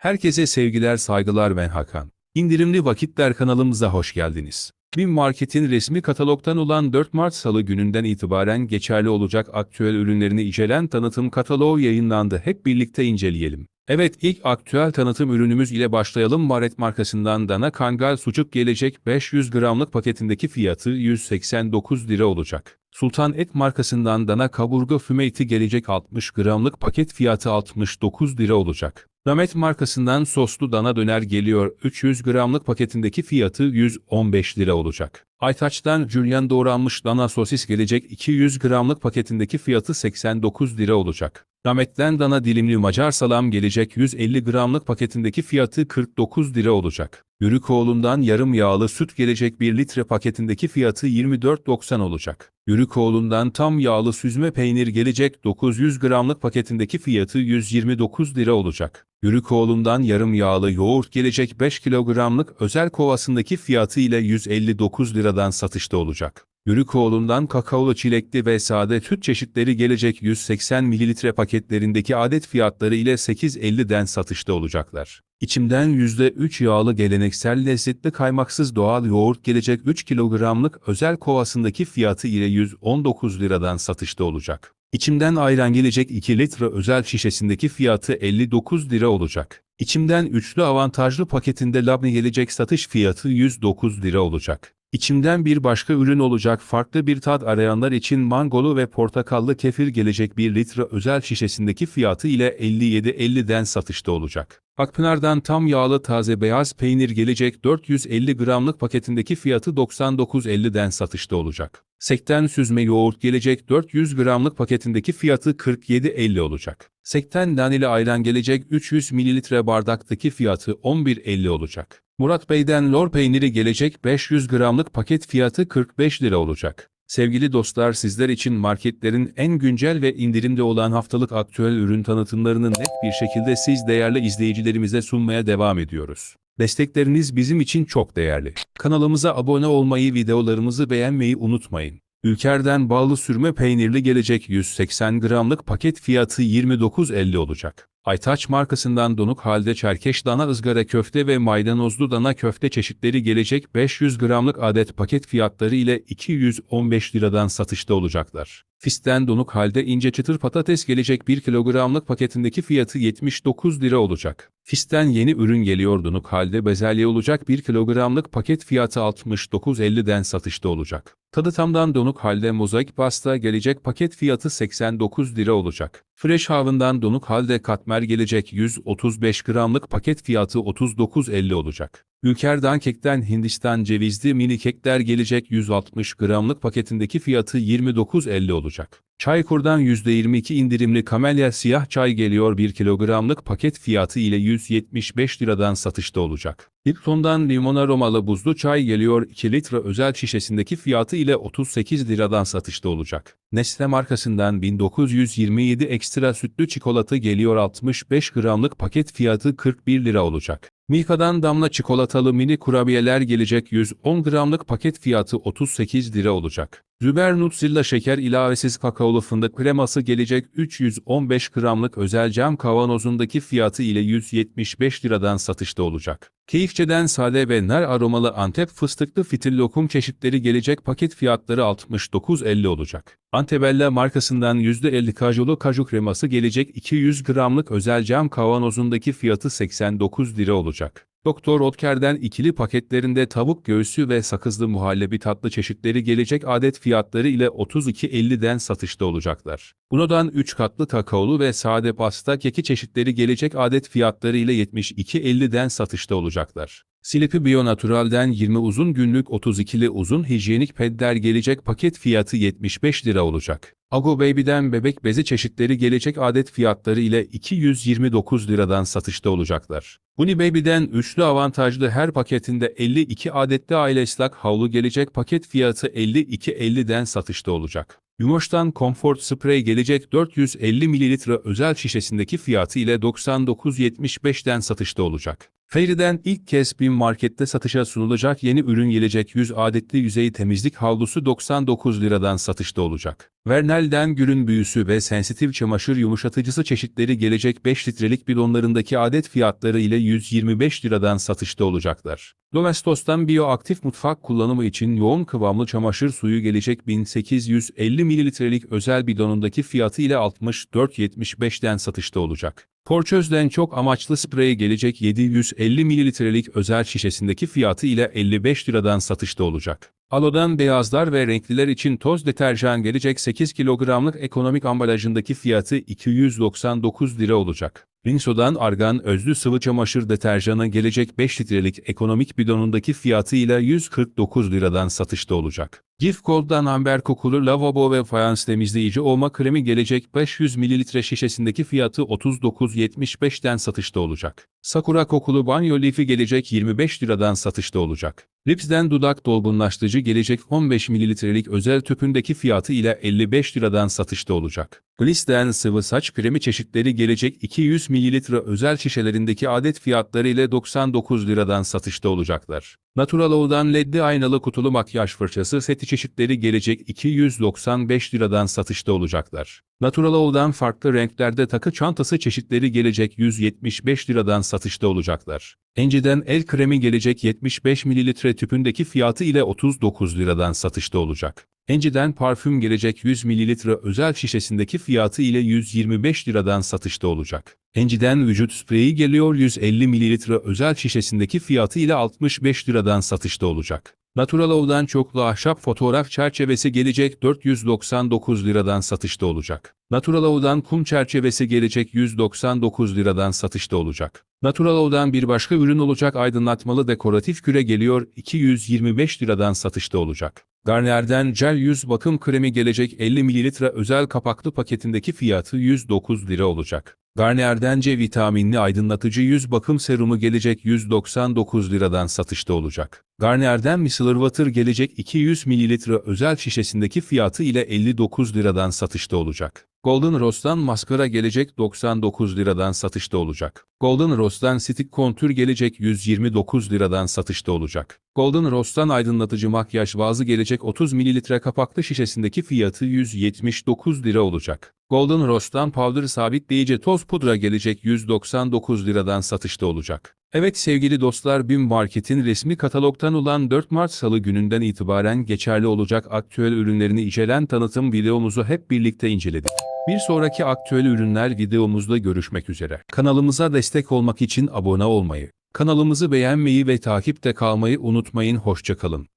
Herkese sevgiler saygılar ben Hakan. İndirimli Vakitler kanalımıza hoş geldiniz. BİM Market'in resmi katalogdan olan 4 Mart Salı gününden itibaren geçerli olacak aktüel ürünlerini içeren tanıtım kataloğu yayınlandı. Hep birlikte inceleyelim. Evet ilk aktüel tanıtım ürünümüz ile başlayalım. Maret markasından dana kangal sucuk gelecek 500 gramlık paketindeki fiyatı 189 lira olacak. Sultan Et markasından dana kaburga füme eti gelecek 60 gramlık paket fiyatı 69 lira olacak. Ramet markasından soslu dana döner geliyor 300 gramlık paketindeki fiyatı 115 lira olacak. Aytaç'tan jülyen doğranmış dana sosis gelecek 200 gramlık paketindeki fiyatı 89 lira olacak. Ramet'ten dana dilimli Macar salam gelecek 150 gramlık paketindeki fiyatı 49 lira olacak. Yürükoğlu'ndan yarım yağlı süt gelecek 1 litre paketindeki fiyatı 24.90 olacak. Yürükoğlu'ndan tam yağlı süzme peynir gelecek 900 gramlık paketindeki fiyatı 129 lira olacak. Yürükoğlu'ndan yarım yağlı yoğurt gelecek 5 kilogramlık özel kovasındaki fiyatı ile 159 liradan satışta olacak. Yürükoğlu'ndan kakaolu çilekli ve sade süt çeşitleri gelecek 180 mililitre paketlerindeki adet fiyatları ile 8.50'den satışta olacaklar. İçimden %3 yağlı geleneksel lezzetli kaymaksız doğal yoğurt gelecek 3 kilogramlık özel kovasındaki fiyatı ile 119 liradan satışta olacak. İçimden ayran gelecek 2 litre özel şişesindeki fiyatı 59 lira olacak. İçimden üçlü avantajlı paketinde labne gelecek satış fiyatı 109 lira olacak. İçimden bir başka ürün olacak farklı bir tat arayanlar için mangolu ve portakallı kefir gelecek 1 litre özel şişesindeki fiyatı ile 57.50'den satışta olacak. Akpınar'dan tam yağlı taze beyaz peynir gelecek 450 gramlık paketindeki fiyatı 99.50'den satışta olacak. Sekten süzme yoğurt gelecek 400 gramlık paketindeki fiyatı 47.50 olacak. Sekten naneli ayran gelecek 300 mililitre bardaktaki fiyatı 11.50 olacak. Murat Bey'den lor peyniri gelecek 500 gramlık paket fiyatı 45 lira olacak. Sevgili dostlar sizler için marketlerin en güncel ve indirimde olan haftalık aktüel ürün tanıtımlarını net bir şekilde siz değerli izleyicilerimize sunmaya devam ediyoruz. Destekleriniz bizim için çok değerli. Kanalımıza abone olmayı, videolarımızı beğenmeyi unutmayın. Ülker'den bağlı sürme peynirli gelecek 180 gramlık paket fiyatı 29.50 olacak. Aytaç markasından donuk halde çerkeş dana ızgara köfte ve maydanozlu dana köfte çeşitleri gelecek 500 gramlık adet paket fiyatları ile 215 liradan satışta olacaklar. Fisten donuk halde ince çıtır patates gelecek 1 kilogramlık paketindeki fiyatı 79 lira olacak. Fisten yeni ürün geliyor donuk halde bezelye olacak 1 kilogramlık paket fiyatı 69.50'den satışta olacak. Tadı tamdan donuk halde mozaik pasta gelecek paket fiyatı 89 lira olacak. Fresh Haven'dan donuk halde katmer gelecek 135 gramlık paket fiyatı 39.50 olacak. Ülker'den kekten Hindistan cevizli mini kekler gelecek 160 gramlık paketindeki fiyatı 29.50 olacak. Çaykur'dan %22 indirimli kamelya siyah çay geliyor 1 kilogramlık paket fiyatı ile 175 liradan satışta olacak. Lipton'dan limon aromalı buzlu çay geliyor 2 litre özel şişesindeki fiyatı ile 38 liradan satışta olacak. Nestle markasından 1927 ekstra sütlü çikolata geliyor 65 gramlık paket fiyatı 41 lira olacak. Milka'dan damla çikolatalı mini kurabiyeler gelecek 110 gramlık paket fiyatı 38 lira olacak. Züber Nutzilla şeker ilavesiz kakaolu fındık kreması gelecek 315 gramlık özel cam kavanozundaki fiyatı ile 175 liradan satışta olacak. Keyifçeden sade ve nar aromalı Antep fıstıklı fitil lokum çeşitleri gelecek paket fiyatları 69.50 olacak. Antebella markasından %50 kajulu kaju kreması gelecek 200 gramlık özel cam kavanozundaki fiyatı 89 lira olacak. Doktor Otker'den ikili paketlerinde tavuk göğsü ve sakızlı muhallebi tatlı çeşitleri gelecek adet fiyatları ile 32.50'den satışta olacaklar. Buno'dan 3 katlı kakaolu ve sade pasta keki çeşitleri gelecek adet fiyatları ile 72.50'den satışta olacaklar. Silipi Bio Natural'den 20 uzun günlük 32'li uzun hijyenik pedler gelecek paket fiyatı 75 lira olacak. Ago Baby'den bebek bezi çeşitleri gelecek adet fiyatları ile 229 liradan satışta olacaklar. Buni Baby'den üçlü avantajlı her paketinde 52 adetli aile ıslak havlu gelecek paket fiyatı 52.50'den satışta olacak. Yumoş'tan Comfort Spray gelecek 450 ml özel şişesindeki fiyatı ile 99.75'den satışta olacak. Fairy'den ilk kez BİM Market'te satışa sunulacak yeni ürün gelecek 100 adetli yüzey temizlik havlusu 99 liradan satışta olacak. Vernel'den gülün büyüsü ve sensitif çamaşır yumuşatıcısı çeşitleri gelecek 5 litrelik bidonlarındaki adet fiyatları ile 125 liradan satışta olacaklar. Domestos'tan biyoaktif mutfak kullanımı için yoğun kıvamlı çamaşır suyu gelecek 1850 mililitrelik özel bidonundaki fiyatı ile 64.75'den satışta olacak. Porçöz'den çok amaçlı sprey gelecek 750 mililitrelik özel şişesindeki fiyatı ile 55 liradan satışta olacak. Alo'dan beyazlar ve renkliler için toz deterjan gelecek 8 kilogramlık ekonomik ambalajındaki fiyatı 299 lira olacak. Rinso'dan argan özlü sıvı çamaşır deterjanı gelecek 5 litrelik ekonomik bidonundaki fiyatı ile 149 liradan satışta olacak. Gif Gold'dan amber kokulu lavabo ve fayans temizleyici olma kremi gelecek 500 mililitre şişesindeki fiyatı 39.75'ten satışta olacak. Sakura kokulu banyo lifi gelecek 25 liradan satışta olacak. Lips'den dudak dolgunlaştırıcı gelecek 15 mililitrelik özel tüpündeki fiyatı ile 55 liradan satışta olacak. Gliss'ten sıvı saç kremi çeşitleri gelecek 200 mililitre özel şişelerindeki adet fiyatları ile 99 liradan satışta olacaklar. Natural Ol'dan ledli aynalı kutulu makyaj fırçası seti çeşitleri gelecek 295 liradan satışta olacaklar. Natural Ol'dan farklı renklerde takı çantası çeşitleri gelecek 175 liradan satışta olacaklar. Enci'den el kremi gelecek 75 mililitre tüpündeki fiyatı ile 39 liradan satışta olacak. Enci'den parfüm gelecek 100 mililitre özel şişesindeki fiyatı ile 125 liradan satışta olacak. Enci'den vücut spreyi geliyor 150 mililitre özel şişesindeki fiyatı ile 65 liradan satışta olacak. Natural Ol'dan çoklu ahşap fotoğraf çerçevesi gelecek 499 liradan satışta olacak. Natural Ol'dan kum çerçevesi gelecek 199 liradan satışta olacak. Natural Ol'dan bir başka ürün olacak aydınlatmalı dekoratif küre geliyor 225 liradan satışta olacak. Garnier'den Gel Yüz Bakım Kremi gelecek 50 mililitre özel kapaklı paketindeki fiyatı 109 lira olacak. Garnier'den C vitaminli aydınlatıcı yüz bakım serumu gelecek 199 liradan satışta olacak. Garnier'den Micellar Water gelecek 200 mililitre özel şişesindeki fiyatı ile 59 liradan satışta olacak. Golden Rose'dan maskara gelecek 99 liradan satışta olacak. Golden Rose'dan Stick Kontür gelecek 129 liradan satışta olacak. Golden Rose'dan aydınlatıcı makyaj vazı gelecek 30 mililitre kapaklı şişesindeki fiyatı 179 lira olacak. Golden Rose'dan powder sabitleyici toz pudra gelecek 199 liradan satışta olacak. Evet sevgili dostlar BİM Market'in resmi katalogtan olan 4 Mart Salı gününden itibaren geçerli olacak aktüel ürünlerini içeren tanıtım videomuzu hep birlikte inceledik. Bir sonraki aktüel ürünler videomuzda görüşmek üzere. Kanalımıza destek olmak için abone olmayı, kanalımızı beğenmeyi ve takipte kalmayı unutmayın. Hoşçakalın.